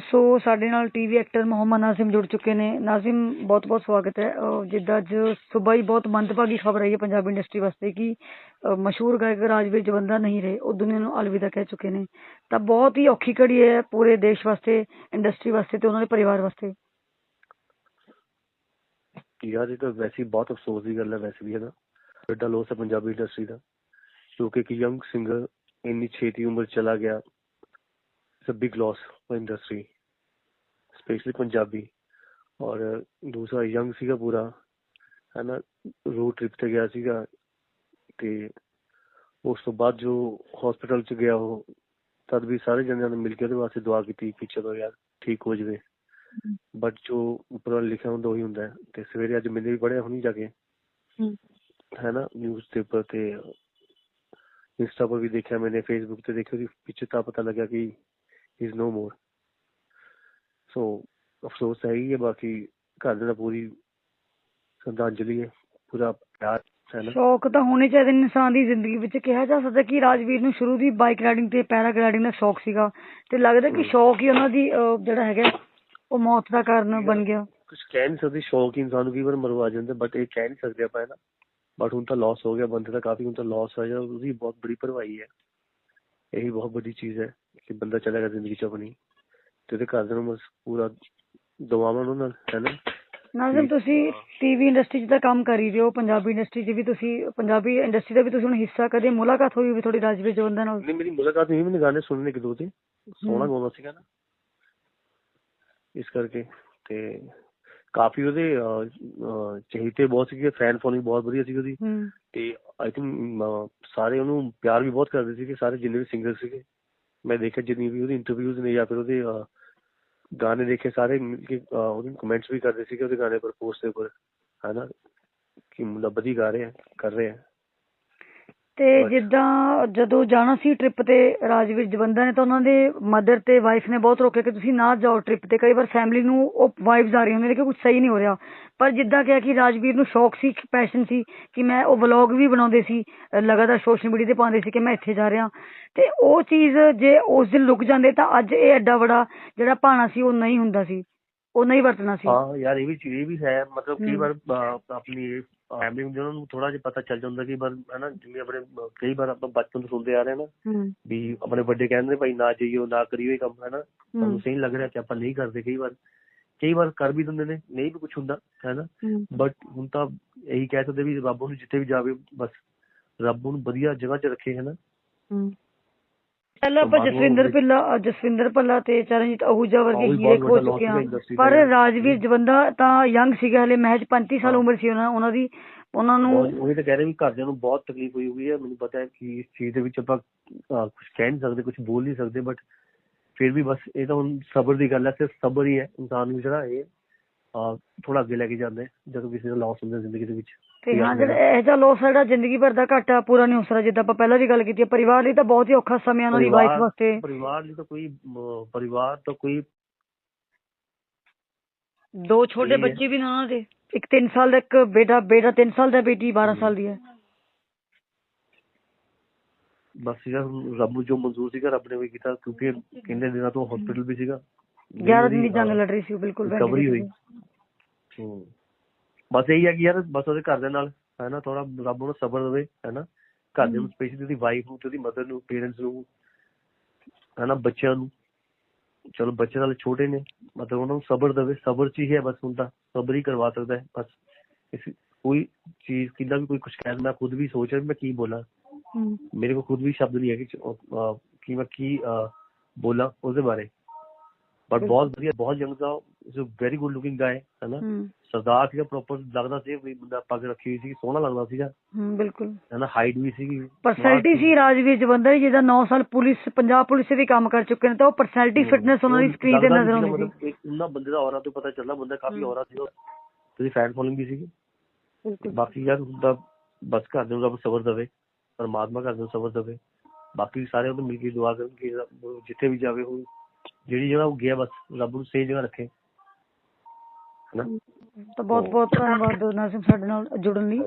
ਸੋ ਸਾਡੇ ਨਾਲ TV actor Muhammad Nazim ਜੁੜ ਚੁੱਕੇ ਨੇ। ਨਾਜ਼ਿਮ ਬਹੁਤ ਬਹੁਤ ਸਵਾਗਤ ਹੈ। ਅਹ, ਜਿੱਦਾਂ ਅੱਜ ਸਵੇਰ ਹੀ ਬਹੁਤ ਮੰਦਭਾਗੀ ਖਬਰ ਆਈ ਹੈ ਪੰਜਾਬੀ ਇੰਡਸਟਰੀ ਵਾਸਤੇ ਕਿ, ਅਹ, ਮਸ਼ਹੂਰ ਗਾਇਕ ਰਾਜਵੀਰ ਜਵੰਦਾ ਨਹੀਂ ਰਹੇ, ਉਹ ਦੁਨੀਆ ਨੂੰ ਅਲਵਿਦਾ ਕਹਿ ਚੁੱਕੇ ਨੇ। ਤਾਂ ਬਹੁਤ ਹੀ ਔਖੀ ਘੜੀ ਹੈ ਪੂਰੇ ਦੇਸ਼ ਵਾਸਤੇ ਇੰਡਸਟਰੀ ਵਾਸਤੇ ਤੇ ਉਹਨਾਂ ਦੇ ਪਰਿਵਾਰ ਵਾਸਤੇ। ਯਾਰ, ਇਹ ਤਾਂ ਵੈਸੇ ਹੀ ਬਹੁਤ ਅਫਸੋਸ ਦੀ ਗੱਲ ਹੈ, ਵੈਸੇ ਵੀ ਹੈ ਨਾ। ਵੱਡਾ ਲੋਸ ਹੈ ਪੰਜਾਬੀ ਇੰਡਸਟਰੀ ਦਾ। ਕਿਉਂਕਿ ਇੱਕ ਯੰਗ ਸਿੰਗਰ ਇੰਨੀ ਛੇਤੀ ਉਮਰ ਚਲਾ ਗਿਆ। it's a big loss for industry especially punjabi. ਔਰ ਦੂਸਰਾ ਯੰਗ ਸੀਗਾ ਪੂਰਾ ਹਨਾ ਰੋਡ ਟ੍ਰਿਪ ਤੇ ਗਿਆ ਸੀਗਾ ਤੇ ਉਸ ਤੋਂ ਬਾਅਦ ਜੋ ਹਸਪੀਟਲ ਚ ਗਿਆ ਉਹ ਤਦ ਵੀ ਸਾਰੇ ਜਣਿਆਂ ਨੇ ਮਿਲ ਕੇ ਉਹਦੇ ਵਾਸਤੇ ਦੁਆ ਕੀਤੀ ਕਿ ਚਲੋ ਯਾਰ ਠੀਕ ਹੋ ਜਵੇ ਬਟ ਜੋ ਉੱਪਰ ਲਿਖਿਆ ਹੁੰਦਾ ਉਹੀ ਹੁੰਦਾ ਤੇ ਸਵੇਰੇ ਅੱਜ ਮੈਨੇ ਵੀ ਪੜਿਆ ਹੁਣੀ ਜਾ ਕੇ ਹੈਨਾ ਨਿਊਜ਼ ਪੇਪਰ ਤੇ ਇੰਸਟਾ ਪਰ ਵੀ ਦੇਖਿਆ ਮੈਨੇ ਫੇਸਬੁੱਕ ਤੇ ਦੇਖਿਆ ਉਹਦੀ ਪਿੱਛੇ ਤਾਂ ਪਤਾ ਲੱਗਿਆ ਕਿ ਇਜ਼ ਨੋ ਮੋਰ ਸੋ ਅਫਸੋਸ ਹੈ ਹੀ ਹੈ ਬਾਕੀ ਘਰ ਦੇ ਪੂਰੀ ਸ਼ਰਧਾਂਜਲੀ ਹੈ ਪੂਰਾ ਪਿਆਰ ਹੈ ਸ਼ੌਕ ਤਾਂ ਹੋਣੇ ਚਾਹੀਦੇ ਇਨਸਾਨ ਦੀ ਜ਼ਿੰਦਗੀ ਵਿੱਚ। ਕਿਹਾ ਜਾ ਸਕਦਾ ਕਿ ਰਾਜਵੀਰ ਨੂੰ ਸ਼ੁਰੂ ਦੀ ਬਾਈਕ ਰਾਈਡਿੰਗ ਤੇ ਪੈਰਾਗਲਾਈਡਿੰਗ ਦਾ ਸ਼ੌਕ ਸੀਗਾ ਤੇ ਲੱਗਦਾ ਕਿ। ਸ਼ੌਕ ਹੀ ਉਹਨਾਂ ਦੀ ਜਿਹੜਾ ਹੈਗਾ ਉਹ ਮੌਤ ਦਾ ਕਾਰਨ ਬਣ ਗਿਆ। ਕੁਝ ਕਹਿ ਨਹੀਂ ਸਕਦੇ ਸ਼ੌਕ ਹੀ ਇਨਸਾਨ ਨੂੰ ਕਈ ਵਾਰ ਮਰਵਾ ਜਾਂਦਾ ਬਟ ਇਹ ਕਹਿ ਨਹੀਂ ਸਕਦੇ ਆਪਾਂ ਹੈ ਨਾ। ਬਟ ਹੁਣ ਤਾਂ ਲਾਸ ਹੋ ਗਿਆ ਬੰਦੇ ਦਾ ਕਾਫੀ ਹੁਣ ਤਾਂ ਲਾਸ ਹੋਇਆ ਉਹਦੀ ਬਹੁਤ ਬੜੀ ਭਰਵਾਈ ਹੈ। ਇਹੀ ਬਹੁਤ ਵੱਡੀ ਚੀਜ਼ ਹੈ ਕਿ ਬੰਦਾ ਚਲਾ ਗਿਆ ਜ਼ਿੰਦਗੀ ਚ ਆਪਣੀ ਤੇ ਉਹਦੇ ਘਰ ਦੇ ਨੂੰ ਬਸ ਪੂਰਾ ਦੁਆਵਾਂ ਉਹਨਾਂ ਨਾਲ ਹੈ ਨਾ? ਨਾਜ਼ਮ ਤੁਸੀਂ ਟੀਵੀ ਇੰਡਸਟਰੀ 'ਚ ਤਾਂ ਕੰਮ ਕਰ ਰਹੇ ਹੋ ਪੰਜਾਬੀ ਇੰਡਸਟਰੀ 'ਚ ਵੀ ਤੁਸੀਂ ਪੰਜਾਬੀ ਇੰਡਸਟਰੀ ਦਾ ਵੀ ਤੁਸੀਂ ਹੁਣ ਹਿੱਸਾ ਕਦੇ ਮੁਲਾਕਾਤ ਹੋਈ ਹੋਵੇ ਤੁਹਾਡੀ ਰਾਜਵੀਰ ਜਵੰਦਾ ਨਾਲ? ਨਹੀਂ ਮੇਰੀ ਮੁਲਾਕਾਤ ਨਹੀਂ ਮੈंने ਗਾਣੇ ਸੁਣਨੇ ਇੱਕ ਦੋ ਤੇ ਸੋਹਣਾ। ਗਾਉਂਦਾ ਸੀਗਾ ਨਾ। ਇਸ ਕਰਕੇ ਤੇ ਕਾਫੀ ਉਹਦੇ ਚਹੀਤੇ ਬਹੁਤ ਸੀਗੇ ਫੈਨ ਫੋਲੋਇੰਗ ਬਹੁਤ ਵਧੀਆ ਸੀ ਉਹਦੀ। ਤੇ ਆਈ ਥਿੰਕ ਸਾਰੇ ਉਹਨੂੰ ਪਿਆਰ ਵੀ ਬਹੁਤ ਕਰਦੇ ਸੀਗੇ ਸਾਰੇ ਜਿੰਨੇ ਵੀ ਸਿੰਗਰ ਸੀਗੇ। ਮੈਂ ਦੇਖਿਆ ਜਿੰਨੀ ਵੀ ਉਹਦੀ ਇੰਟਰਵਿਊਜ਼ ਨੇ ਜਾਂ ਫਿਰ ਉਹਦੇ ਗਾਣੇ ਦੇਖੇ ਸਾਰੇ ਮਿਲ ਕੇ ਅਹ, ਉਹਦੇ ਕਮੈਂਟਸ ਵੀ ਕਰਦੇ ਸੀਗੇ ਉਹਦੇ ਗਾਣੇ ਪਰ ਪੋਸਟ ਦੇ ਉੱਪਰ। ਹੈ ਨਾ ਕਿ ਮੁੰਡਾ ਵਧੀਆ ਗਾ ਰਿਹਾ ਕਰ ਰਿਹਾ ਤੇ। ਜਿੱਦਾਂ ਜਦੋਂ ਜਾਣਾ ਸੀ ਟ੍ਰਿਪ ਤੇ ਰਾਜਵੀਰ ਜਵੰਦਾ ਨੇ ਤਾਂ ਉਹਨਾਂ ਦੇ ਮਦਰ ਤੇ ਵਾਈਫ ਨੇ ਬਹੁਤ ਰੋਕਿਆ ਕਿ ਤੁਸੀਂ ਨਾ ਜਾਓ ਟ੍ਰਿਪ ਤੇ। ਕਈ ਵਾਰ ਫੈਮਿਲੀ ਨੂੰ ਉਹ ਵਾਈਬਸ ਆ ਰਹੀ ਹੁੰਦੀਆਂ ਨੇ ਕਿ ਕੁਝ ਸਹੀ ਨਹੀਂ ਹੋ ਰਿਹਾ। ਪਰ ਜਿੱਦਾਂ ਕਿਹਾ ਕਿ ਰਾਜਵੀਰ ਨੂੰ ਸ਼ੌਕ ਸੀ ਪੈਸ਼ਨ ਸੀ ਕਿ ਮੈਂ ਉਹ ਵਲੌਗ ਵੀ ਬਣਾਉਂਦੇ ਸੀ ਲਗਾਤਾਰ ਸੋਸ਼ਲ ਮੀਡੀਆ ਤੇ ਪਾਉਂਦੇ ਸੀ ਕਿ ਮੈਂ ਇੱਥੇ ਜਾ ਰਿਹਾ। ਤੇ ਉਹ ਚੀਜ਼ ਜੇ ਉਸ ਦਿਨ ਲੁਕ ਜਾਂਦੇ ਤਾਂ ਅੱਜ ਇਹ ਐਡਾ ਬੜਾ ਜਿਹੜਾ ਭਾਣਾ ਸੀ ਉਹ ਨਹੀਂ ਹੁੰਦਾ ਸੀ। ਉਹ ਨਹੀਂ ਵਰਤਣਾ ਸੀ। ਹਾਂ ਯਾਰ ਇਹ ਵੀ ਚੀਜ਼ ਇਹ ਵੀ ਹੈ ਮਤਲਬ ਕਈ। ਵਾਰ ਆਪਣੀ ਫੈਮਿਲੀ ਹੁੰਦੀ ਉਹਨਾਂ ਨੂੰ ਥੋੜਾ ਜਿਹਾ ਪਤਾ ਚੱਲ ਜਾਂਦਾ ਕਈ ਵਾਰ ਹੈ ਨਾ ਜਿਵੇਂ ਆਪਣੇ ਕਈ ਵਾਰ ਆਪਾਂ ਬਚਪਨ ਤੋਂ ਸੁਣਦੇ ਆ ਰਹੇ ਹਾਂ ਨਾ ਹੂੰ। ਵੀ ਆਪਣੇ ਵੱਡੇ ਕਹਿੰਦੇ ਭਾਈ ਨਾ ਜਾਈਓ ਨਾ ਕਰਿਓ ਇਹ ਕੰਮ ਹੈ ਨਾ ਹੂੰ। ਸਾਨੂੰ ਸਹੀ ਲੱਗ ਰਿਹਾ ਕਿ ਆਪਾਂ ਨਹੀਂ ਕਰਦੇ ਕਈ ਵਾਰ। ਕਈ ਵਾਰ ਕਰ ਵੀ ਦਿੰਦੇ ਨੇ ਨਹੀਂ ਵੀ ਕੁਝ ਹੁੰਦਾ ਹੈ ਨਾ ਹੂੰ। ਬਟ ਹੁਣ ਤਾਂ ਇਹੀ ਕਹਿ ਸਕਦੇ ਵੀ ਰੱਬ ਨੂੰ ਜਿੱਥੇ ਵੀ ਜਾਵੇ ਬਸ ਰੱਬ ਨੂੰ ਵਧੀਆ ਜਗ੍ਹਾ 'ਚ ਰੱਖੇ ਹੈ। ਨਾ ਹਮ। ਪਹਿਲਾਂ ਆਪਾਂ ਜਸਵਿੰਦਰ ਭੱਲਾ ਜਸਵਿੰਦਰ ਭੱਲਾ ਤੇ ਚਰਨਜੀਤ ਅਹੂਜਾ ਵਰਗੇ ਹੀਰੇ ਖੋ ਚੁੱਕੇ ਹਾਂ ਪਰ। ਰਾਜਵੀਰ ਜਵੰਦਾ ਤਾਂ ਯੰਗ ਸੀਗਾ ਹਲੇ ਮਹਿਜ 35 ਸਾਲ। ਉਮਰ ਸੀ ਉਹਨਾਂ ਉਹਨਾਂ ਦੀ ਉਹਨਾਂ ਨੂੰ ਉਹੀ ਤਾਂ ਕਹਿ ਰਹੇ ਵੀ ਘਰਦਿਆਂ ਨੂੰ ਬਹੁਤ ਤਕਲੀਫ ਹੋਈ ਹੋਈ ਹੈ ਮੈਨੂੰ ਪਤਾ ਹੈ ਕਿ ਇਸ ਚੀਜ਼ ਦੇ ਵਿੱਚ ਆਪਾਂ ਕੁਝ ਕਹਿ ਨਹੀਂ ਸਕਦੇ ਕੁਝ ਬੋਲ ਨਹੀਂ ਸਕਦੇ ਬਟ ਫਿਰ ਵੀ ਬਸ ਇਹ ਤਾਂ ਹੁਣ ਸਬਰ ਦੀ ਗੱਲ ਹੈ ਸਿਰਫ ਸਬਰ ਹੀ ਹੈ ਇਨਸਾਨ ਨੂੰ ਜਿਹੜਾ ਇਹ ਥੋੜਾ ਅੱਗੇ ਲੈ ਕੇ ਜਾਂਦਾ ਜਦੋਂ ਕਿਸੇ ਦਾ ਲਾਸ ਹੁੰਦਾ ਜ਼ਿੰਦਗੀ ਦੇ ਵਿੱਚ। ਤੇ ਯਾਰ ਹਾਂ ਜਿਹੜਾ ਇਹ ਜਿਹਾ ਲੋਸ ਜਿਹੜਾ ਜ਼ਿੰਦਗੀ ਭਰ ਦਾ ਘਾਟਾ ਪੂਰਾ ਨਹੀਂ ਹੋ ਸਕਦਾ ਜਿੱਦਾਂ ਆਪਾਂ ਪਹਿਲਾਂ ਵੀ ਗੱਲ ਕੀਤੀ ਹੈ ਪਰਿਵਾਰ ਲਈ ਤਾਂ ਬਹੁਤ ਹੀ ਔਖਾ ਸਮੇਂ ਉਹਨਾਂ ਦੀ ਵਾਈਫ ਵਾਸਤੇ। ਪਰਿਵਾਰ ਲਈ ਤਾਂ ਕੋਈ ਪਰਿਵਾਰ ਤਾਂ ਕੋਈ ਦੋ ਛੋਟੇ। ਬੱਚੇ ਵੀ ਨੇ ਉਹਨਾਂ ਦੇ। ਇੱਕ 3 ਸਾਲ ਦਾ ਇੱਕ ਬੇਟਾ ਬੇਟਾ 3 ਸਾਲ ਦਾ ਬੇਟੀ 12 ਸਾਲ ਦੀ ਹੈ। ਬਸ ਹੁਣ ਰੱਬ ਨੂੰ ਜੋ ਮਨਜ਼ੂਰ ਸੀਗਾ ਰੱਬ ਨੇ ਵੀ ਕੀਤਾ ਕਿਉਂਕਿ ਕਿੰਨੇ ਦਿਨਾਂ ਤੋਂ ਹਸਪੀਟਲ ਵੀ ਸੀਗਾ। 11 ਦਿਨ ਦੀ ਜੰਗ ਲੜ ਰਹੀ ਸੀ ਬਿਲਕੁਲ ਰਿਕਵਰੀ ਹੋਈ। ਹੂੰ। ਬਸ ਇਹੀ ਹੈ ਕਿ ਯਾਰ ਬਸ ਉਹਦੇ ਘਰ ਦੇ ਨਾਲ ਹੈ ਨਾ ਥੋੜਾ ਰੱਬ ਨੂੰ ਸਬਰ ਦੇਵੇ ਹੈ ਨਾ ਘਰ ਦੇ ਨੂੰ ਸਪੈਸ਼ਲੀ ਉਹਦੀ ਵਾਈਫ ਨੂੰ ਤੇ ਉਹਦੀ ਮਦਰ ਨੂੰ ਪੇਰੈਂਟਸ ਨੂੰ ਹੈ ਨਾ ਬੱਚਿਆਂ ਨੂੰ। ਚਲੋ ਬੱਚੇ ਨਾਲ ਛੋਟੇ ਨੇ ਮਤਲਬ ਉਹਨਾਂ ਨੂੰ ਸਬਰ ਦੇਵੇ। ਸਬਰ ਚ ਹੀ ਹੈ ਬਸ ਤਾਂ ਸਬਰ ਹੀ ਕਰਵਾ ਸਕਦਾ ਹੈ ਬਸ। ਇਸ ਕੋਈ ਚੀਜ਼ ਕਿੰਨਾ ਵੀ ਕੋਈ ਕੁਝ ਕਹਿ ਮੈਂ ਖੁਦ ਵੀ ਸੋਚ ਰਿਹਾ ਮੈਂ ਕੀ ਬੋਲਾਂ। ਮੇਰੇ ਕੋਲ ਖੁਦ ਵੀ ਸ਼ਬਦ ਨਹੀਂ ਹੈ ਕਿ ਕਿ ਮੈਂ ਕੀ ਬੋਲਾਂ ਉਹਦੇ ਬਾਰੇ। ਬਟ ਬਹੁਤ ਵਧੀਆ ਬਹੁਤ young the is a very good looking guy ਹੈ ਨਾ ਹਮ ਸਰਦਾਰ ਸੀਗਾ ਪ੍ਰੋਪਰ ਲੱਗਦਾ ਸੀ ਵੀ ਬੰਦਾ ਪੱਗ ਰੱਖੀ ਸੀ ਸੋਹਣਾ ਲੱਗਦਾ ਸੀਗਾ ਬਿਲਕੁਲ ਹੈ ਨਾ ਹਾਈਟ ਵੀ ਸੀਗੀ ਪਰਸਨੈਲਿਟੀ ਸੀ ਰਾਜਵੀਰ ਜਵੰਦਰ ਜਿਹਦਾ 9 ਸਾਲ ਪੁਲਿਸ ਪੰਜਾਬ ਪੁਲਿਸ ਵੀ ਕੰਮ ਕਰ ਚੁੱਕੇ ਨੇ ਤਾਂ ਉਹ ਪਰਸਨੈਲਿਟੀ ਫਿਟਨੈਸ ਉਹਨਾਂ ਦੀ ਸਕਰੀਨ ਤੇ ਨਜ਼ਰ ਆਉਂਦੀ ਸੀ ਉਹਨਾਂ ਬੰਦੇ ਦਾ ਔਰਾ ਤੋਂ ਪਤਾ ਚੱਲਦਾ ਬੰਦਾ ਕਾਫੀ। ਔਰਾ ਸੀ ਤੁਸੀਂ ਫੈਨ ਫੋਲੋਇੰਗ ਵੀ ਸੀਗੀ ਬਿਲਕੁਲ ਬਾਕੀ ਯਾਰ ਤਾਂ ਬਸ ਘਰ ਦੇ ਰੱਬ ਸਬਰ ਦੇਵੇ ਪਰਮਾਤਮਾ ਘਰ ਦੇ ਸਬਰ ਦੇਵੇ ਬਾਕੀ ਸਾਰੇ ਉਹਨੂੰ ਮਿਲ ਕੇ ਦੁਆ ਕਰਨ ਕਿ ਜਿੱਥੇ ਵੀ ਜਾਵੇ ਉਹ ਜਿਹੜੀ ਜਗ੍ਹਾ ਉਹ ਗਿਆ ਬਸ ਰੱਬ ਨੂੰ ਸਹੀ ਜਗ੍ਹਾ ਰੱਖੇ। ਹੈ ਤਾਂ ਬਹੁਤ ਬਹੁਤ ਧੰਨਵਾਦ ਨਾਜ਼ਿਮ ਸਾਡੇ ਨਾਲ ਜੁੜਨ ਲਈ।